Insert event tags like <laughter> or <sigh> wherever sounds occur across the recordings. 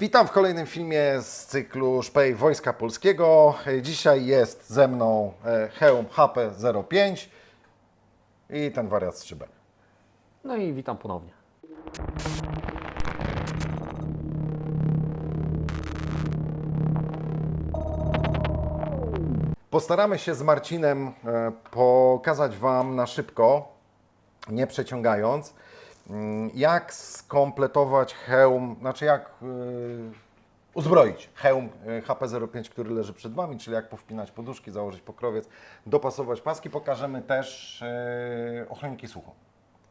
Witam w kolejnym filmie z cyklu Szpej Wojska Polskiego. Dzisiaj jest ze mną e, hełm HP05 i ten wariat z szybem. No i witam ponownie. Postaramy się z Marcinem e, pokazać Wam na szybko, nie przeciągając, jak skompletować hełm, znaczy jak e, uzbroić hełm e, HP05, który leży przed Wami, czyli jak powpinać poduszki, założyć pokrowiec, dopasować paski. Pokażemy też e, ochroniki słuchu.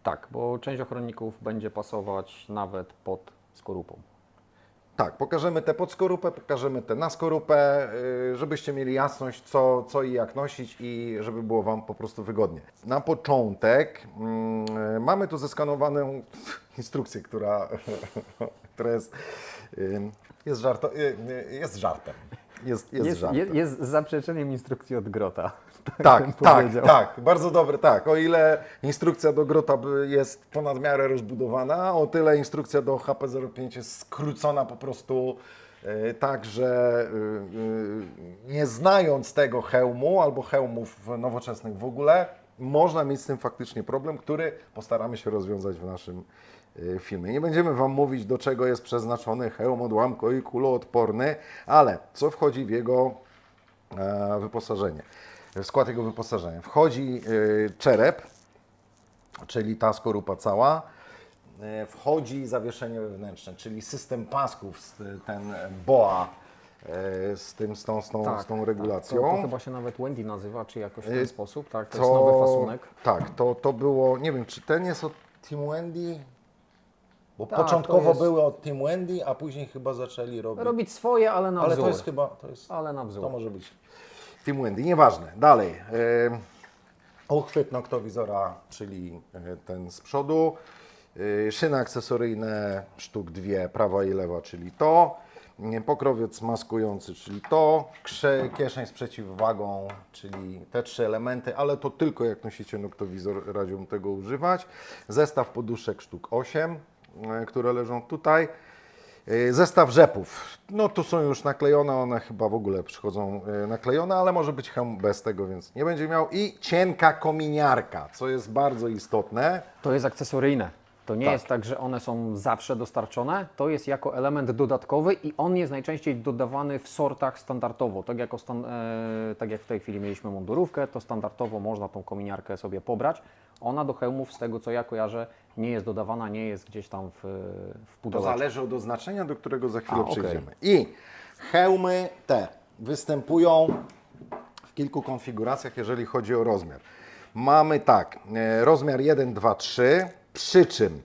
Tak, bo część ochronników będzie pasować nawet pod skorupą. Tak, pokażemy te pod skorupę, pokażemy te na skorupę, yy, żebyście mieli jasność, co, co i jak nosić i żeby było Wam po prostu wygodnie. Na początek yy, mamy tu zeskanowaną <laughs> instrukcję, która, <laughs> która jest, yy, jest, żarto, yy, jest żartem. Jest, jest, Jest, żartem. je, jest zaprzeczeniem instrukcji od grota. <laughs> Tak, tak, powiedział. tak, bardzo dobre, tak. O ile instrukcja do Grota jest ponad miarę rozbudowana, o tyle instrukcja do HP05 jest skrócona po prostu e, tak, że e, e, nie znając tego hełmu albo hełmów nowoczesnych w ogóle, można mieć z tym faktycznie problem, który postaramy się rozwiązać w naszym filmie. Nie będziemy Wam mówić, do czego jest przeznaczony hełm odłamko i kuloodporny, ale co wchodzi w jego wyposażenie. W skład jego wyposażenia wchodzi e, czerep, czyli ta skorupa cała. E, Wchodzi zawieszenie wewnętrzne, czyli system pasków, ten BOA e, z, tym, z, tą, z, tą, z tą regulacją. Tak, To, to chyba się nawet Wendy nazywa, czy jakoś w ten sposób, tak? To, jest nowy fasunek. Tak, to, to było, nie wiem, czy ten jest od Team Wendy? Bo Tak, to początkowo jest- były od Team Wendy, a później chyba zaczęli robić. Robić swoje, ale na Ale wzór. to jest chyba, to jest, Ale na wzór. to może być Team Wendy, nieważne. Dalej. E, uchwyt noktowizora, czyli e, ten z przodu. E, szyny akcesoryjne, sztuk dwie, prawa i lewa, czyli to. Pokrowiec maskujący, czyli to. Krze, kieszeń z przeciwwagą, czyli te trzy elementy, ale to tylko jak nosicie noktowizor, radziłbym tego używać. Zestaw poduszek sztuk 8, e, które leżą tutaj. Yy, Zestaw rzepów. No tu są już naklejone, one chyba w ogóle przychodzą yy, naklejone, ale może być hełm bez tego, więc nie będzie miał. I cienka kominiarka, co jest bardzo istotne. To jest akcesoryjne. To nie Tak. jest tak, że one są zawsze dostarczone. To jest jako element dodatkowy i on jest najczęściej dodawany w sortach standardowo. Tak, jako stan, e, tak jak w tej chwili mieliśmy mundurówkę, to standardowo można tą kominiarkę sobie pobrać. Ona do hełmów, z tego co ja kojarzę, nie jest dodawana, nie jest gdzieś tam w, w To pudełeczku. zależy od oznaczenia, do którego za chwilę A, przejdziemy. I hełmy te występują w kilku konfiguracjach, jeżeli chodzi o rozmiar. Mamy tak, e, rozmiar 1, 2, 3, przy czym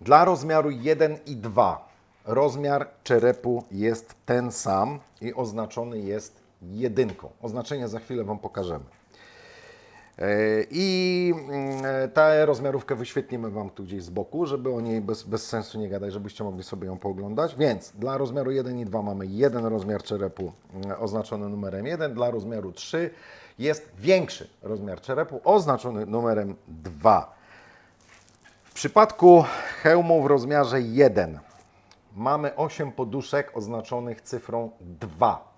dla rozmiaru 1 i 2 rozmiar czerepu jest ten sam i oznaczony jest jedynką. Oznaczenie za chwilę Wam pokażemy. E, I mm, tę rozmiarówkę wyświetlimy Wam tu gdzieś z boku, żeby o niej bez, bez sensu nie gadać, żebyście mogli sobie ją pooglądać. Więc dla rozmiaru 1 i 2 mamy jeden rozmiar czerepu mm, oznaczony numerem 1, dla rozmiaru 3 jest większy rozmiar czerepu oznaczony numerem 2. W przypadku hełmu w rozmiarze 1 mamy 8 poduszek oznaczonych cyfrą 2.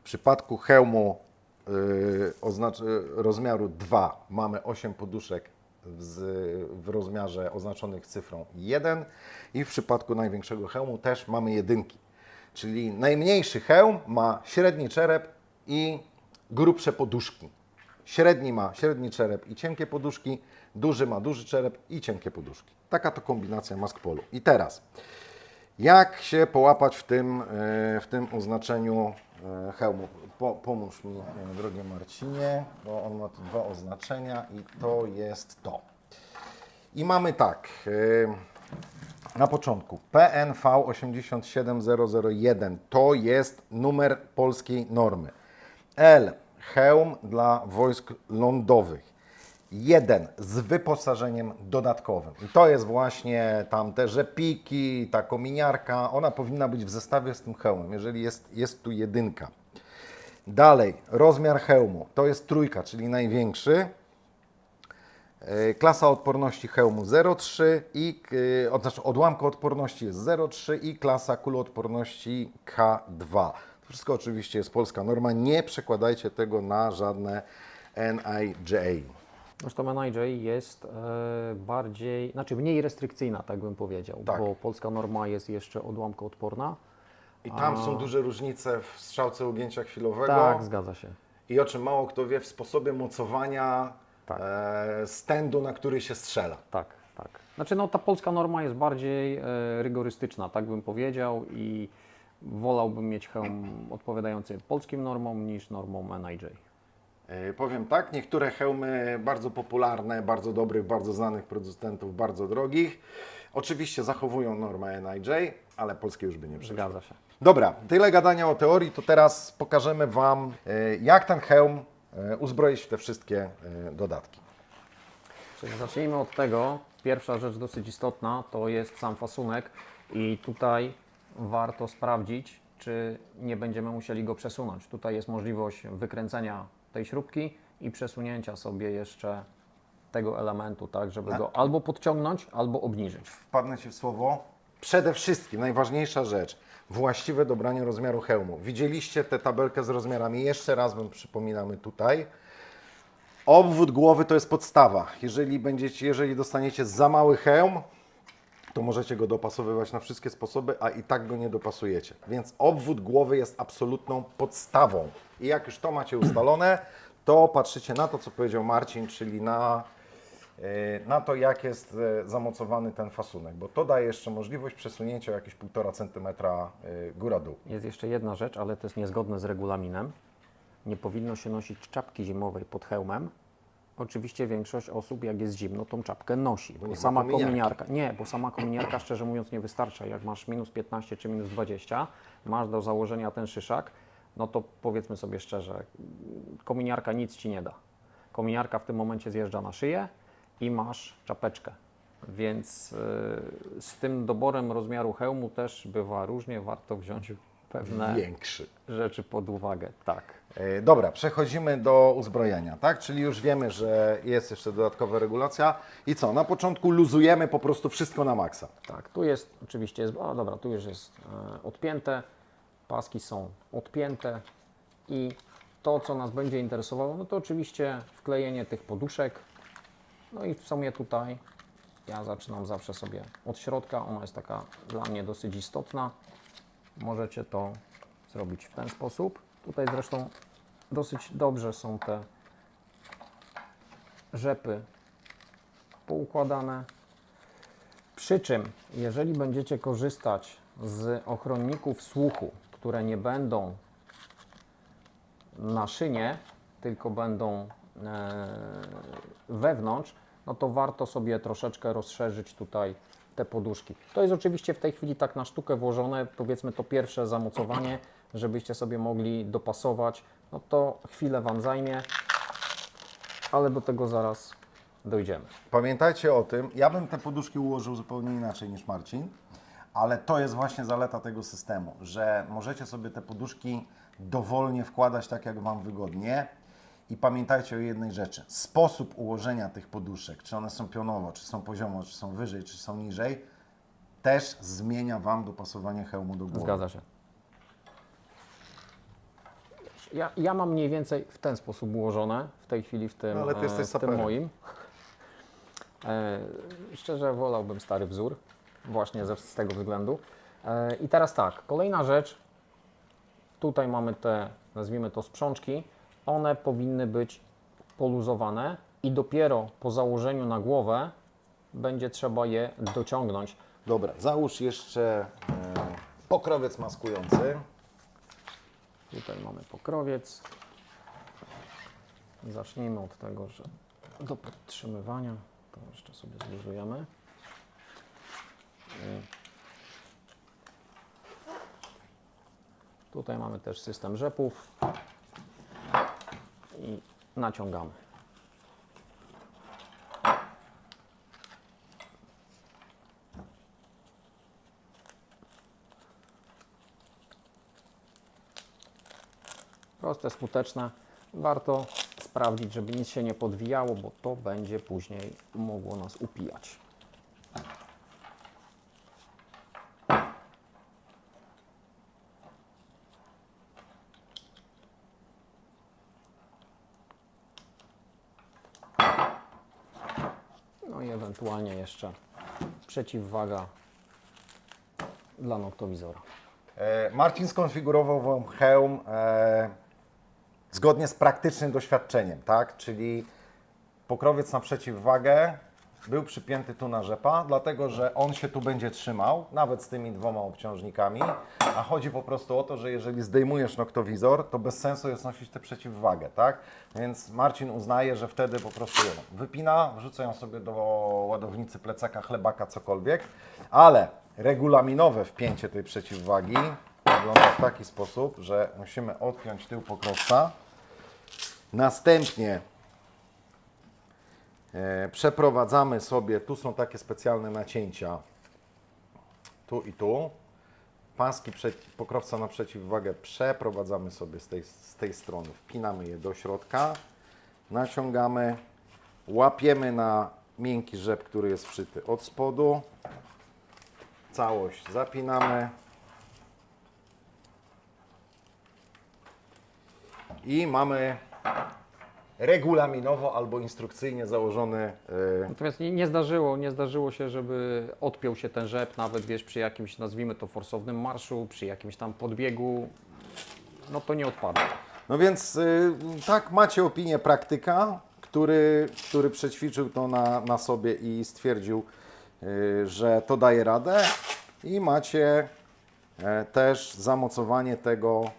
W przypadku hełmu yy, rozmiaru 2 mamy 8 poduszek z, w rozmiarze oznaczonych cyfrą 1 i w przypadku największego hełmu też mamy jedynki. Czyli najmniejszy hełm ma średni czerep i grubsze poduszki. Średni ma średni czerep i cienkie poduszki, duży ma duży czerep i cienkie poduszki. Taka to kombinacja mask polu. I teraz, jak się połapać w tym, e, w tym oznaczeniu e, hełmu? Po, pomóż mi, e, drogie Marcinie, bo on ma tu dwa oznaczenia i to jest to. I mamy tak, na początku PNV 87001 to jest numer polskiej normy. L hełm dla wojsk lądowych. Jeden z wyposażeniem dodatkowym. I to jest właśnie tam te rzepiki, ta kominiarka. Ona powinna być w zestawie z tym hełmem, jeżeli jest, jest tu jedynka. Dalej, rozmiar hełmu. To jest trójka, czyli największy. E, Klasa odporności hełmu 0,3 i e, znaczy odłamka odporności jest 0,3 i klasa kuloodporności K2. To wszystko oczywiście jest polska norma. Nie przekładajcie tego na żadne NIJ. Zresztą NIJ jest e, bardziej, znaczy mniej restrykcyjna, tak bym powiedział, Tak. bo polska norma jest jeszcze odłamkoodporna. I tam są duże różnice w strzałce ugięcia chwilowego. Tak, zgadza się. I o czym mało kto wie, w sposobie mocowania Tak. e, stędu, na który się strzela. Tak, tak. Znaczy no ta polska norma jest bardziej e, rygorystyczna, tak bym powiedział i wolałbym mieć hełm odpowiadający polskim normom niż normom NIJ. E, Powiem tak, niektóre hełmy bardzo popularne, bardzo dobrych, bardzo znanych producentów, bardzo drogich, oczywiście zachowują normę NIJ, ale polskie już by nie przeszły. Zgadza się. Dobra, tyle gadania o teorii, to teraz pokażemy Wam, e, jak ten hełm e, uzbroić w te wszystkie dodatki. Czyli zacznijmy od tego. Pierwsza rzecz dosyć istotna to jest sam fasunek i tutaj warto sprawdzić, czy nie będziemy musieli go przesunąć. Tutaj jest możliwość wykręcenia tej śrubki i przesunięcia sobie jeszcze tego elementu, tak, żeby go albo podciągnąć, albo obniżyć. Wpadnę Ci w słowo. Przede wszystkim, najważniejsza rzecz, właściwe dobranie rozmiaru hełmu. Widzieliście tę tabelkę z rozmiarami, jeszcze raz Wam przypominamy tutaj. Obwód głowy to jest podstawa. Jeżeli, będziecie, jeżeli dostaniecie za mały hełm, to możecie go dopasowywać na wszystkie sposoby, a i tak go nie dopasujecie. Więc obwód głowy jest absolutną podstawą. I jak już to macie ustalone, to patrzycie na to, co powiedział Marcin, czyli na, e, na to, jak jest e, zamocowany ten fasunek, bo to daje jeszcze możliwość przesunięcia jakieś 1,5 cm góra-dół. Jest jeszcze jedna rzecz, ale to jest niezgodne z regulaminem. Nie powinno się nosić czapki zimowej pod hełmem. Oczywiście większość osób, jak jest zimno, tą czapkę nosi. Bo, sama kominiarka. Nie, bo sama kominiarka, szczerze mówiąc, nie wystarcza. Jak masz minus 15 czy minus 20, masz do założenia ten szyszak, no to powiedzmy sobie szczerze, kominiarka nic ci nie da. Kominiarka w tym momencie zjeżdża na szyję i masz czapeczkę. Więc yy, z tym doborem rozmiaru hełmu też bywa różnie. Warto wziąć pewne Większy. rzeczy pod uwagę. Tak. E, Dobra, przechodzimy do uzbrojenia, tak? Czyli już wiemy, że jest jeszcze dodatkowa regulacja. I co? Na początku luzujemy po prostu wszystko na maksa. Tak, tu jest oczywiście, jest, o dobra, tu już jest e, odpięte, paski są odpięte i to, co nas będzie interesowało, no to oczywiście wklejenie tych poduszek. No i w sumie tutaj ja zaczynam zawsze sobie od środka, ona jest taka dla mnie dosyć istotna. Możecie to zrobić w ten sposób. Tutaj zresztą dosyć dobrze są te rzepy poukładane. Przy czym, jeżeli będziecie korzystać z ochronników słuchu, które nie będą na szynie, tylko będą e, wewnątrz, no to warto sobie troszeczkę rozszerzyć tutaj te poduszki. To jest oczywiście w tej chwili tak na sztukę włożone, powiedzmy to pierwsze zamocowanie, żebyście sobie mogli dopasować, no to chwilę Wam zajmie, ale do tego zaraz dojdziemy. Pamiętajcie o tym, ja bym te poduszki ułożył zupełnie inaczej niż Marcin, ale to jest właśnie zaleta tego systemu, że możecie sobie te poduszki dowolnie wkładać tak, jak Wam wygodnie. I pamiętajcie o jednej rzeczy. Sposób ułożenia tych poduszek, czy one są pionowo, czy są poziomo, czy są wyżej, czy są niżej, też zmienia Wam dopasowanie hełmu do głowy. Zgadza się. Ja, ja mam mniej więcej w ten sposób ułożone w tej chwili w tym, No, ale ty e, jesteś w tym saperem. moim. E, szczerze wolałbym stary wzór, właśnie ze, z tego względu. E, I teraz tak, kolejna rzecz. Tutaj mamy te, nazwijmy to sprzączki. One powinny być poluzowane i dopiero po założeniu na głowę będzie trzeba je dociągnąć. Dobra, załóż jeszcze e, pokrowiec maskujący. Tutaj mamy pokrowiec. Zacznijmy od tego, że do podtrzymywania to jeszcze sobie zluzujemy. I Tutaj mamy też system rzepów i naciągamy. Proste, skuteczne. Warto sprawdzić, żeby nic się nie podwijało, bo to będzie później mogło nas upijać. No i ewentualnie jeszcze przeciwwaga dla noktowizora. E, Marcin skonfigurował Wam hełm e, zgodnie z praktycznym doświadczeniem, tak? Czyli pokrowiec na przeciwwagę był przypięty tu na rzepa, dlatego że on się tu będzie trzymał, nawet z tymi dwoma obciążnikami, a chodzi po prostu o to, że jeżeli zdejmujesz noktowizor, to bez sensu jest nosić tę przeciwwagę, tak? Więc Marcin uznaje, że wtedy po prostu wypina, wrzuca ją sobie do ładownicy plecaka, chlebaka, cokolwiek, ale regulaminowe wpięcie tej przeciwwagi wygląda w taki sposób, że musimy odpiąć tył pokrowca, następnie Przeprowadzamy sobie, tu są takie specjalne nacięcia, tu i tu. Paski pokrowca na przeciwwagę przeprowadzamy sobie z tej, z tej strony, wpinamy je do środka, naciągamy, łapiemy na miękki rzep, który jest wszyty od spodu, całość zapinamy. I mamy regulaminowo albo instrukcyjnie założony e, Natomiast nie, nie, zdarzyło, nie zdarzyło się, żeby odpiął się ten rzep, nawet wiesz, przy jakimś, nazwijmy to, forsownym marszu, przy jakimś tam podbiegu, no to nie odpadło. No więc y, tak, macie opinię praktyka, który, który przećwiczył to na, na sobie i stwierdził, y, że to daje radę. I macie e, też zamocowanie tego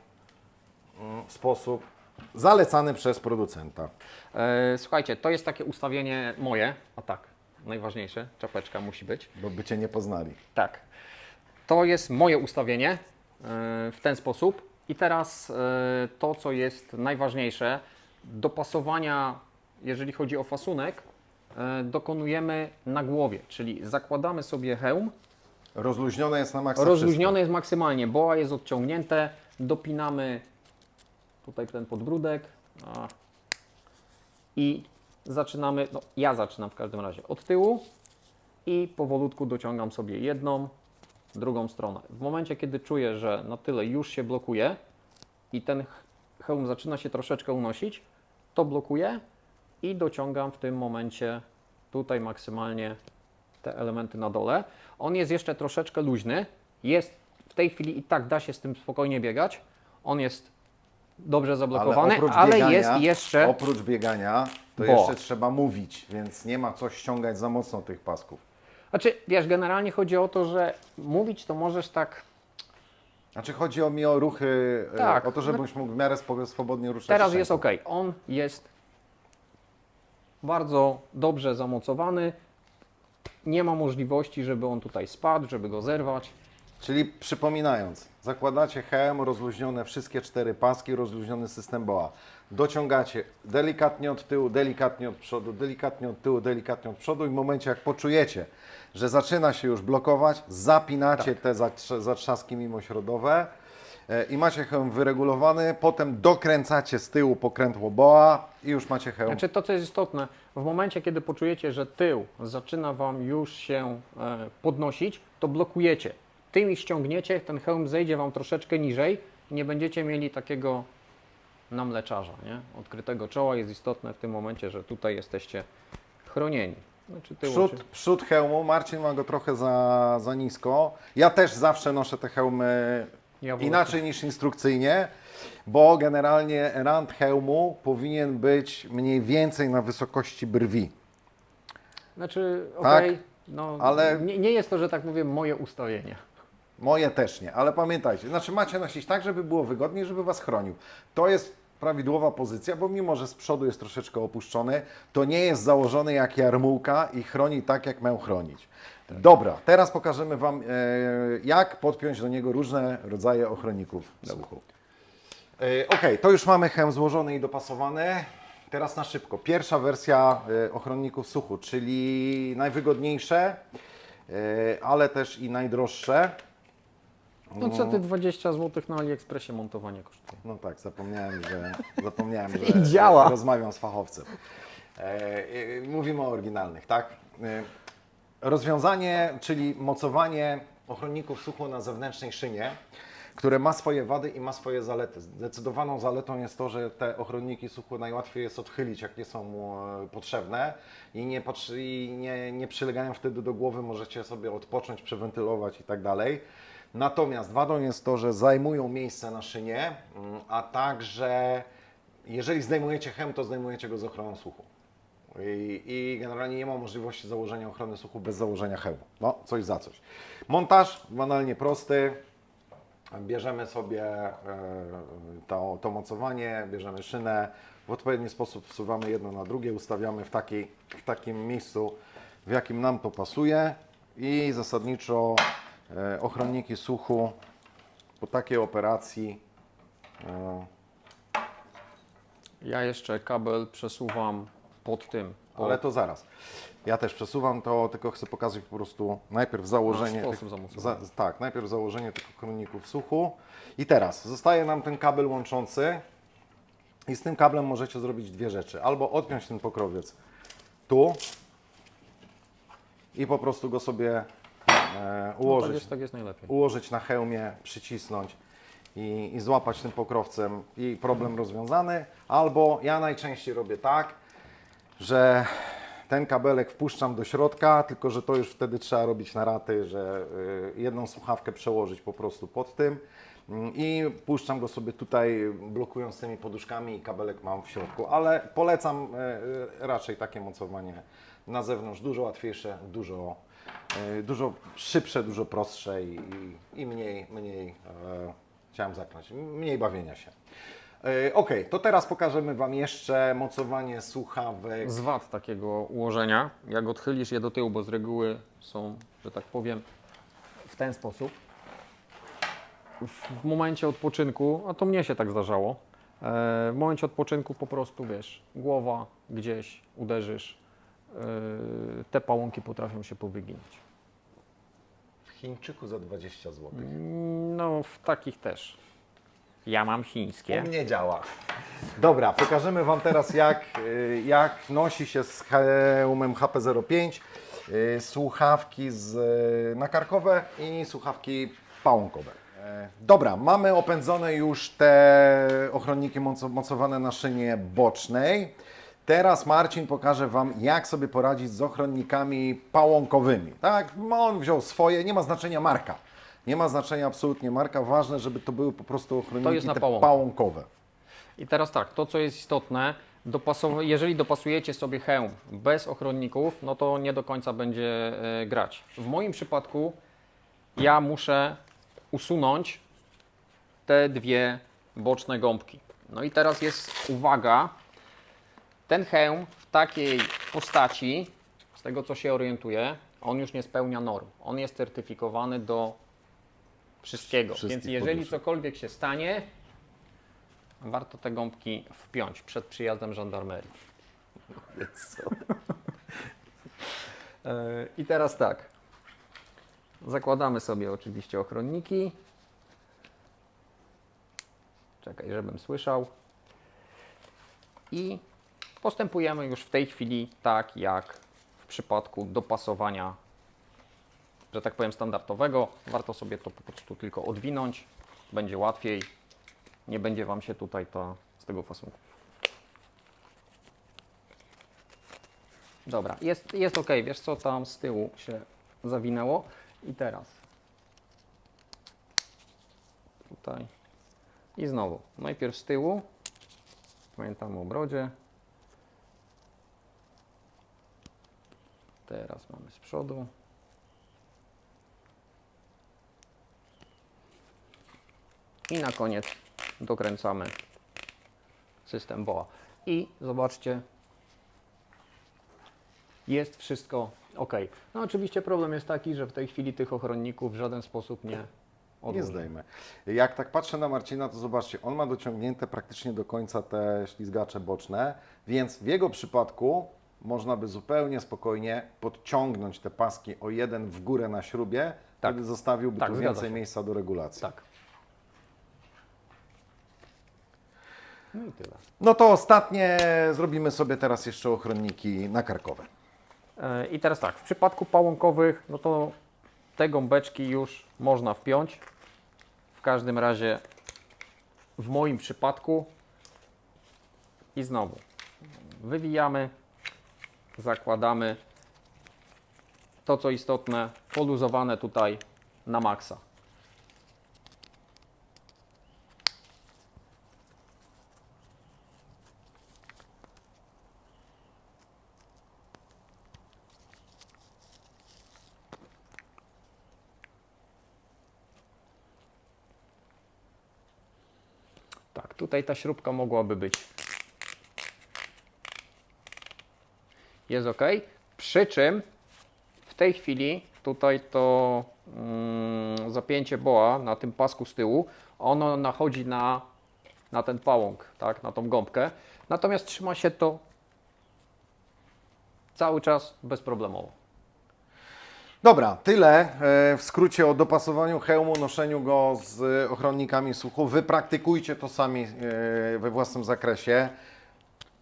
mm, w sposób zalecany przez producenta. E, słuchajcie, to jest takie ustawienie moje, a tak, najważniejsze, czapeczka musi być. Bo by Cię nie poznali. Tak. To jest moje ustawienie e, w ten sposób. I teraz e, to, co jest najważniejsze, dopasowania, jeżeli chodzi o fasunek, e, dokonujemy na głowie, czyli zakładamy sobie hełm, Rozluźnione jest na maksa rozluźnione jest maksymalnie, boa jest odciągnięte, dopinamy tutaj ten podbródek i zaczynamy, no ja zaczynam w każdym razie od tyłu i powolutku dociągam sobie jedną, drugą stronę. W momencie, kiedy czuję, że na tyle już się blokuje i ten hełm zaczyna się troszeczkę unosić, to blokuję i dociągam w tym momencie tutaj maksymalnie te elementy na dole. On jest jeszcze troszeczkę luźny. Jest w tej chwili i tak da się z tym spokojnie biegać. On jest dobrze zablokowany, ale, oprócz biegania- jest jeszcze. Oprócz biegania, to Bo. jeszcze trzeba mówić, więc nie ma co ściągać za mocno tych pasków. Znaczy, wiesz, generalnie chodzi o to, że mówić to możesz tak. Znaczy chodzi o mi o ruchy, e, Tak. o to, żebyś mógł w miarę swobodnie ruszać Teraz szczęką. jest ok. On jest bardzo dobrze zamocowany. Nie ma możliwości, żeby on tutaj spadł, żeby go zerwać. Czyli przypominając, zakładacie hełm, rozluźnione wszystkie cztery paski, rozluźniony system BOA. Dociągacie delikatnie od tyłu, delikatnie od przodu, delikatnie od tyłu, delikatnie od przodu i w momencie jak poczujecie, że zaczyna się już blokować, zapinacie Tak. te zatrz- zatrzaski mimośrodowe e, i macie hełm wyregulowany, potem dokręcacie z tyłu pokrętło BOA i już macie hełm. Znaczy to, co jest istotne, w momencie, kiedy poczujecie, że tył zaczyna Wam już się e, podnosić, to blokujecie. Tymi ściągniecie, ten hełm zejdzie Wam troszeczkę niżej i nie będziecie mieli takiego namleczarza, nie? Odkrytego czoła jest istotne w tym momencie, że tutaj jesteście chronieni. Znaczy Przód, oczy- przód hełmu, Marcin ma go trochę za, za nisko. Ja też zawsze noszę te hełmy Ja inaczej niż instrukcyjnie, bo generalnie rand hełmu powinien być mniej więcej na wysokości brwi. Znaczy, Tak, okej, no, ale- nie, nie jest to, że tak mówię, moje ustawienie. Moje też nie, ale pamiętajcie, znaczy macie nosić tak, żeby było wygodniej, żeby Was chronił. To jest prawidłowa pozycja, bo mimo, że z przodu jest troszeczkę opuszczony, to nie jest założony jak jarmułka i chroni tak, jak miał chronić. Dobra, teraz pokażemy Wam, e, jak podpiąć do niego różne rodzaje ochroników słuchu. E, Ok, to już mamy hełm złożony i dopasowany. Teraz na szybko. Pierwsza wersja e, ochronników słuchu, czyli najwygodniejsze, e, ale też i najdroższe. No co ty 20 zł na AliExpressie montowanie kosztuje? No tak, zapomniałem, że, zapomniałem, <laughs> że I działa. rozmawiam z fachowcem. E, e, mówimy o oryginalnych, tak? E, rozwiązanie, czyli mocowanie ochronników suchu na zewnętrznej szynie, które ma swoje wady i ma swoje zalety. Zdecydowaną zaletą jest to, że te ochronniki suchu najłatwiej jest odchylić, jak nie są e, potrzebne i nie, i nie, nie przylegają wtedy do głowy, możecie sobie odpocząć, przewentylować i tak dalej. Natomiast wadą jest to, że zajmują miejsce na szynie, mm, a także jeżeli zdejmujecie hem, to zdejmujecie go z ochroną słuchu. I, I generalnie nie ma możliwości założenia ochrony słuchu bez założenia hełmu. No, coś za coś. Montaż banalnie prosty. Bierzemy sobie e, to, to mocowanie, bierzemy szynę, w odpowiedni sposób wsuwamy jedno na drugie, ustawiamy w, takiej, w takim miejscu, w jakim nam to pasuje i zasadniczo ochronniki słuchu po takiej operacji e, Ja jeszcze kabel przesuwam pod tym. Pod... Ale to zaraz. Ja też przesuwam to, tylko chcę pokazać po prostu najpierw założenie. sposób zamocowania. tak, najpierw założenie tych kroników suchu. I teraz zostaje nam ten kabel łączący. I z tym kablem możecie zrobić dwie rzeczy. Albo odpiąć ten pokrowiec tu i po prostu go sobie e, no, tak, ułożyć jest, tak jest najlepiej. ułożyć na hełmie, przycisnąć i, i złapać tym pokrowcem i problem rozwiązany. Albo ja najczęściej robię tak, że ten kabelek wpuszczam do środka, tylko że to już wtedy trzeba robić na raty, że y, jedną słuchawkę przełożyć po prostu pod tym mm, i puszczam go sobie tutaj blokując tymi poduszkami i kabelek mam w środku, ale polecam y, y, raczej takie mocowanie na zewnątrz, dużo łatwiejsze, dużo, dużo szybsze, dużo prostsze i, i, mniej, mniej, e, chciałem zaknąć, mniej bawienia się. E, Ok, to teraz pokażemy Wam jeszcze mocowanie słuchawek. Z wad takiego ułożenia, jak odchylisz je do tyłu, bo z reguły są, że tak powiem, w ten sposób. W momencie odpoczynku, a to mnie się tak zdarzało, e, w momencie odpoczynku po prostu, wiesz, głowa gdzieś uderzysz, e, te pałąki potrafią się powyginać. W Chińczyku za 20 zł. No, w takich też. Ja mam chińskie. U mnie działa. Dobra, pokażemy Wam teraz jak, y, jak nosi się z hełmem HP05 y, słuchawki z, y, nakarkowe i słuchawki pałąkowe. E, Dobra, mamy opędzone już te ochronniki moco- mocowane na szynie bocznej. Teraz Marcin pokaże Wam, jak sobie poradzić z ochronnikami pałąkowymi. Tak, on wziął swoje, nie ma znaczenia marka. Nie ma znaczenia absolutnie marka, ważne, żeby to były po prostu ochronniki jest na te pałąk. pałąkowe. I teraz tak, to co jest istotne, dopasow- jeżeli dopasujecie sobie hełm bez ochronników, no to nie do końca będzie e, grać. W moim przypadku ja muszę usunąć te dwie boczne gąbki. No i teraz jest uwaga, ten hełm w takiej postaci, z tego co się orientuję, on już nie spełnia norm. On jest certyfikowany do wszystkiego. Wszystkich Więc jeżeli poduszek. cokolwiek się stanie, warto te gąbki wpiąć przed przyjazdem żandarmerii. <laughs> E, I teraz tak. Zakładamy sobie oczywiście ochronniki. Czekaj, żebym słyszał. I postępujemy już w tej chwili tak, jak w przypadku dopasowania, że tak powiem, standardowego. Warto sobie to po prostu tylko odwinąć. Będzie łatwiej. Nie będzie Wam się tutaj ta z tego fasunku. Dobra, jest, jest ok. Wiesz co, tam z tyłu się zawinęło. I teraz tutaj i znowu. Najpierw z tyłu. Pamiętam o obrodzie. Teraz mamy z przodu. I na koniec dokręcamy system BOA. I zobaczcie, jest wszystko ok. No oczywiście problem jest taki, że w tej chwili tych ochronników w żaden sposób nie Nie odłożymy. zdejmę. Jak tak patrzę na Marcina, to zobaczcie, on ma dociągnięte praktycznie do końca te ślizgacze boczne, więc w jego przypadku można by zupełnie spokojnie podciągnąć te paski o jeden w górę na śrubie, Tak. Wtedy zostawiłby Tak, tu więcej się. miejsca do regulacji. Tak. No i tyle. No to ostatnie zrobimy sobie teraz jeszcze ochronniki nakarkowe. E, I teraz tak, w przypadku pałąkowych, no to te gąbeczki już można wpiąć. W każdym razie w moim przypadku i znowu wywijamy, zakładamy to co istotne, poluzowane tutaj na maksa. Tak, tutaj ta śrubka mogłaby być. Jest ok. Przy czym w tej chwili tutaj to mm, zapięcie boa na tym pasku z tyłu, ono nachodzi na, na ten pałąk, tak, na tą gąbkę. Natomiast trzyma się to cały czas bezproblemowo. Dobra, tyle e, w skrócie o dopasowaniu hełmu, noszeniu go z ochronnikami słuchu. Wy praktykujcie to sami e, we własnym zakresie.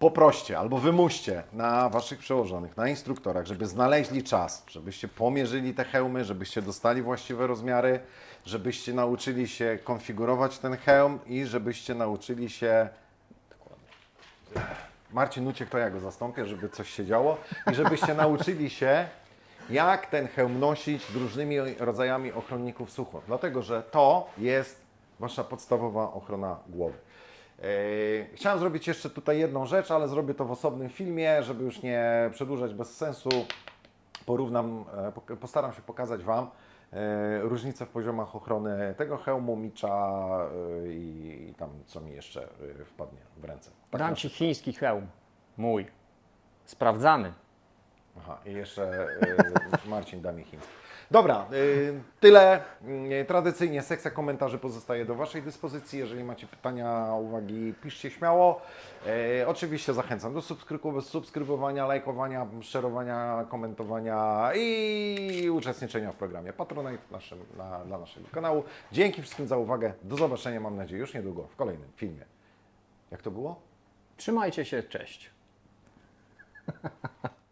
Poproście albo wymuście na Waszych przełożonych, na instruktorach, żeby znaleźli czas, żebyście pomierzyli te hełmy, żebyście dostali właściwe rozmiary, żebyście nauczyli się konfigurować ten hełm i żebyście nauczyli się Marcin uciekł, to ja go zastąpię, żeby coś się działo. I żebyście <laughs> nauczyli się, jak ten hełm nosić z różnymi rodzajami ochronników słuchu. Dlatego, że to jest Wasza podstawowa ochrona głowy. Yy, Chciałem zrobić jeszcze tutaj jedną rzecz, ale zrobię to w osobnym filmie, żeby już nie przedłużać bez sensu. Porównam, e, postaram się pokazać Wam e, różnice w poziomach ochrony tego hełmu, micza e, i, i tam co mi jeszcze wpadnie w ręce. Tak Dam Ci chiński hełm, mój, sprawdzany. Aha, i jeszcze Marcin da mi chiński. Dobra, y, tyle. Y, tradycyjnie sekcja komentarzy pozostaje do Waszej dyspozycji. Jeżeli macie pytania, uwagi, piszcie śmiało. Y, oczywiście zachęcam do subskrybowania, lajkowania, szerowania, komentowania i uczestniczenia w programie Patronite naszym, na, dla naszego kanału. Dzięki wszystkim za uwagę. Do zobaczenia, mam nadzieję, już niedługo w kolejnym filmie. Jak to było? Trzymajcie się, cześć. <laughs>